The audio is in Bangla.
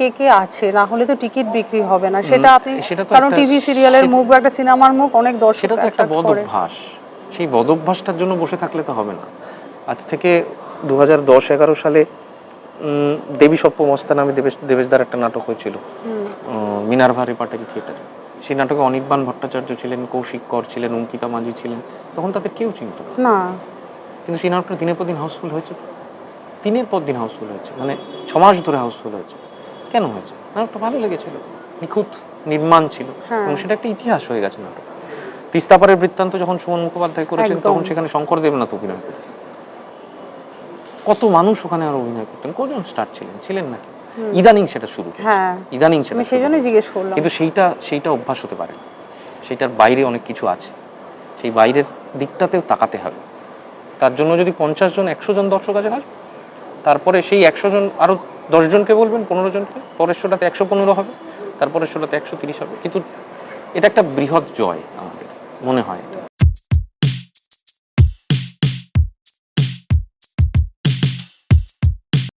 কে কে আছে? না হলে তো টিকিট বিক্রি হবে না। সেটা আপনি কারণ টিভি সিরিয়ালের মুখ বা একটা সিনেমার মুখ অনেক দর্শক সেটা তো একটা attract বদ অভ্যাস। সেই বদ অভ্যাসটার জন্য বসে থাকলে তো হবে না। আজ থেকে দু হাজার দশ এগারো সালে দেবী সপ্পমস্তা নামে দেবেশ দেবেশদার একটা নাটক হয়েছিল। উম, মিনার্ভা রেপার্টারি থিয়েটারে। সেই নাটকে অনির্বাণ ভট্টাচার্য ছিলেন কৌশিক কর ছিলেন অঙ্কিতা মাঝি ছিলেন। তখন তাদের কেউ চিনত না। কিন্তু সেই নাটকটা দিনের পর দিন হাউসফুল হয়েছে দিনের পর দিন হাউসফুল হয়েছে। মানে ছ মাস ধরে হাউসফুল হয়েছে। কেন হয়েছে? নাটকটা ভালো লেগেছিল। নিখুঁত নির্মাণ ছিল। হ্যাঁ। এবং সেটা একটা ইতিহাস হয়ে গেছে নাটক। তিস্তাপাড়ের বৃত্তান্ত যখন সুমন মুখোপাধ্যায় করেছেন তখন সেখানে শঙ্কর দেবনাথ অভিনয় করতেন। কত মানুষ ওখানে আর অভিনয় করতেন। কজন স্টার ছিলেন? ছিলেন নাকি? ইদানিং সেটা শুরু হ্যাঁ। ইদানিং সেটা আমি সেই হয়েছে। জিজ্ঞেস করলাম। কিন্তু সেইটা সেইটা অভ্যাস হতে পারে। না। সেইটার বাইরে অনেক কিছু আছে। সেই বাইরের দিকটাতেও তাকাতে হবে। তার জন্য যদি পঞ্চাশ জন একশো জন দর্শক আছে তারপরে সেই একশো জন আরও দশ জনকে বলবেন পনেরো জনকে পরের শোটাতে একশো পনেরো হবে, তারপরের শোটাতে একশো তিরিশ হবে কিন্তু এটা একটা বৃহৎ জয় আমাদের, মনে হয়।